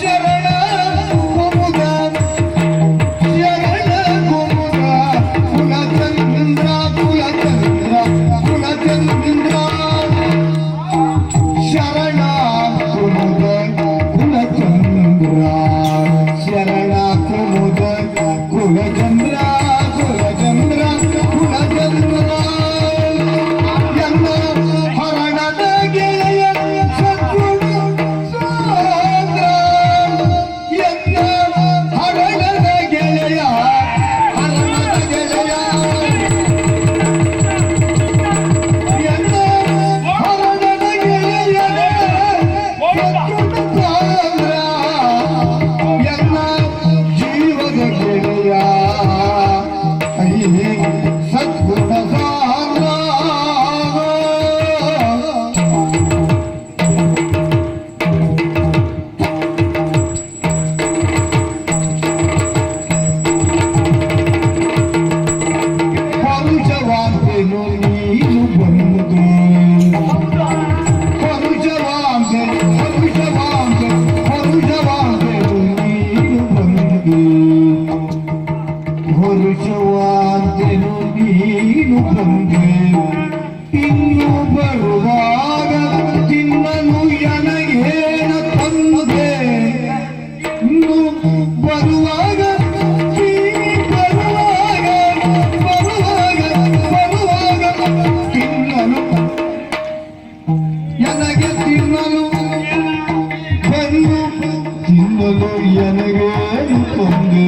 Sharana olur yana gel umdu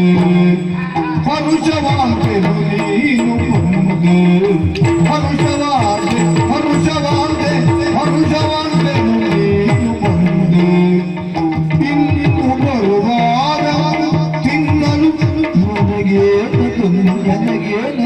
Haruşa var benim umdu Haruşa var haruşa var haruşa var benim umdu İnni umur var tinnalu yana gel